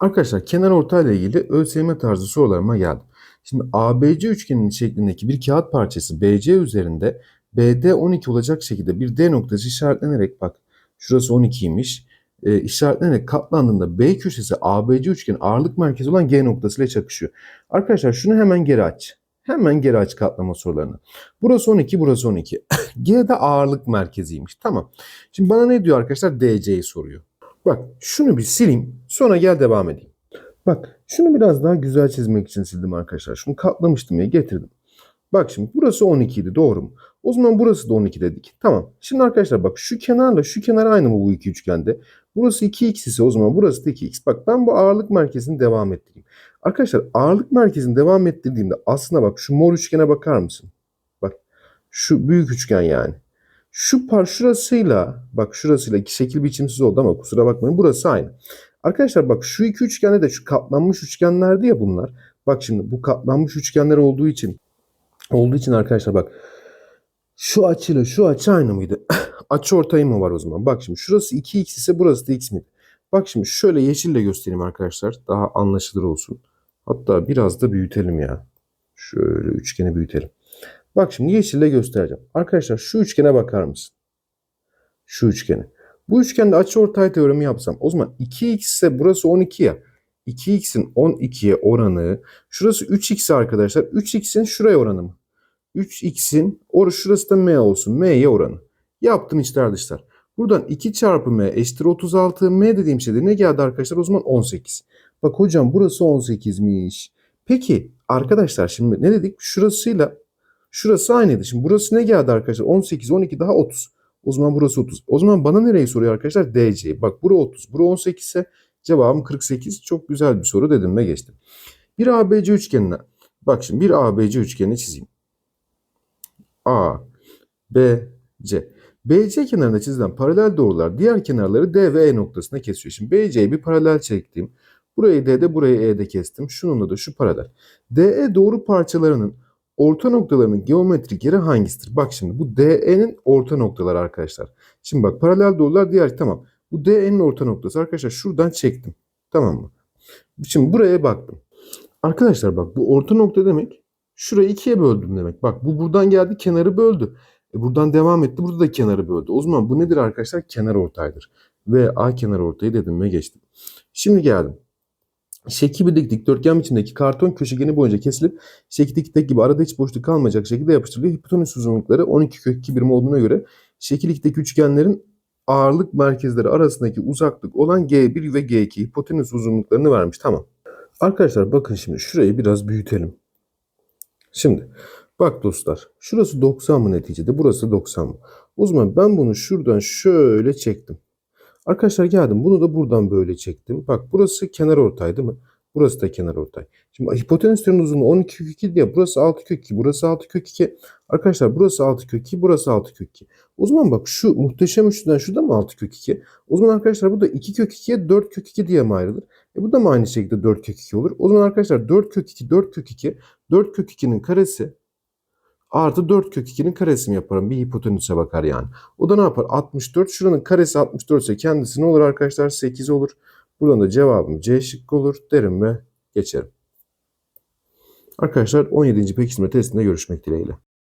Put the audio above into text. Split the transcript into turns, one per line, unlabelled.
Arkadaşlar kenar ortayla ilgili ÖSYM tarzı sorularıma geldim. Şimdi ABC üçgeninin şeklindeki bir kağıt parçası BC üzerinde BD 12 olacak şekilde bir D noktası işaretlenerek bak şurası 12'ymiş. E, işaretlenerek katlandığında B köşesi ABC üçgenin ağırlık merkezi olan G noktasıyla çakışıyor. Arkadaşlar şunu hemen geri aç. Hemen geri aç katlama sorularını. Burası 12, burası 12. G de ağırlık merkeziymiş. Tamam. Şimdi bana ne diyor arkadaşlar? DC'yi soruyor. Bak şunu bir sileyim. Sonra gel devam edeyim. Bak şunu biraz daha güzel çizmek için sildim arkadaşlar. Şunu katlamıştım ya getirdim. Bak şimdi burası 12 idi doğru mu? O zaman burası da 12 dedik. Tamam. Şimdi arkadaşlar bak şu kenarla şu kenar aynı mı bu iki üçgende? Burası 2x ise o zaman burası da 2x. Bak ben bu ağırlık merkezini devam ettireyim. Arkadaşlar ağırlık merkezini devam ettirdiğimde aslında bak şu mor üçgene bakar mısın? Bak şu büyük üçgen yani. Şu par şurasıyla bak şurasıyla iki şekil biçimsiz oldu ama kusura bakmayın burası aynı. Arkadaşlar bak şu iki üçgende de şu katlanmış üçgenlerdi ya bunlar. Bak şimdi bu katlanmış üçgenler olduğu için olduğu için arkadaşlar bak şu açıyla şu açı aynı mıydı? açı ortayı mı var o zaman? Bak şimdi şurası 2x ise burası da x miydi? Bak şimdi şöyle yeşille göstereyim arkadaşlar. Daha anlaşılır olsun. Hatta biraz da büyütelim ya. Şöyle üçgeni büyütelim. Bak şimdi yeşille göstereceğim. Arkadaşlar şu üçgene bakar mısın? Şu üçgene. Bu üçgende açıortay teoremi yapsam o zaman 2x ise burası 12 ya. 2x'in 12'ye oranı şurası 3x arkadaşlar. 3x'in şuraya oranı mı? 3x'in or şurası da m olsun. m'ye oranı. Yaptım içler dışlar. Buradan 2 çarpı m eşittir 36. m dediğim şey de ne geldi arkadaşlar? O zaman 18. Bak hocam burası 18'miş. Peki arkadaşlar şimdi ne dedik? Şurasıyla şurası aynıydı. Şimdi burası ne geldi arkadaşlar? 18, 12 daha 30. O zaman burası 30. O zaman bana nereyi soruyor arkadaşlar? DC. Bak bura 30. Bura 18 ise cevabım 48. Çok güzel bir soru dedim ve geçtim. Bir ABC üçgenine. Bak şimdi bir ABC üçgenini çizeyim. A, B, C. BC kenarında çizilen paralel doğrular diğer kenarları D ve E noktasına kesiyor. Şimdi BC'ye bir paralel çektim. Burayı D'de burayı E'de kestim. Şununla da şu paralel. DE doğru parçalarının orta noktalarının geometrik yeri hangisidir? Bak şimdi bu DE'nin orta noktaları arkadaşlar. Şimdi bak paralel doğrular diğer tamam. Bu DE'nin orta noktası arkadaşlar şuradan çektim. Tamam mı? Şimdi buraya baktım. Arkadaşlar bak bu orta nokta demek şurayı ikiye böldüm demek. Bak bu buradan geldi kenarı böldü. E buradan devam etti. Burada da kenarı böldü. O zaman bu nedir arkadaşlar? Kenar ortaydır. Ve A kenar ortayı dedim ve geçtim. Şimdi geldim. Şekil bir dikdörtgen biçimdeki karton köşegeni boyunca kesilip şekil dikdörtgen gibi arada hiç boşluk kalmayacak şekilde yapıştırılıyor. Hipotenüs uzunlukları 12 kök 2 birim olduğuna göre şekil 2'deki üçgenlerin ağırlık merkezleri arasındaki uzaklık olan G1 ve G2 hipotenüs uzunluklarını vermiş. Tamam. Arkadaşlar bakın şimdi şurayı biraz büyütelim. Şimdi bak dostlar şurası 90 mı neticede burası 90 mı? O zaman ben bunu şuradan şöyle çektim. Arkadaşlar geldim bunu da buradan böyle çektim. Bak burası kenar ortay değil mi? Burası da kenar ortay. Şimdi hipotenüslerin uzunluğu 12 kök 2 diye burası 6 kök 2 burası 6 kök 2. Arkadaşlar burası 6 kök 2 burası 6 kök 2. O zaman bak şu muhteşem üçlüden şurada mı 6 kök 2? O zaman arkadaşlar bu da 2 kök 2'ye 4 kök 2 diye mi ayrılır? E bu da mı aynı şekilde 4 kök 2 olur? O zaman arkadaşlar 4 kök 2 4 kök 2 4 kök 2'nin karesi artı 4 kök 2'nin karesini yaparım. Bir hipotenüse bakar yani. O da ne yapar? 64. Şuranın karesi 64 ise kendisi ne olur arkadaşlar? 8 olur. Buradan da cevabım C şıkkı olur derim ve geçerim. Arkadaşlar 17. pekiştirme testinde görüşmek dileğiyle.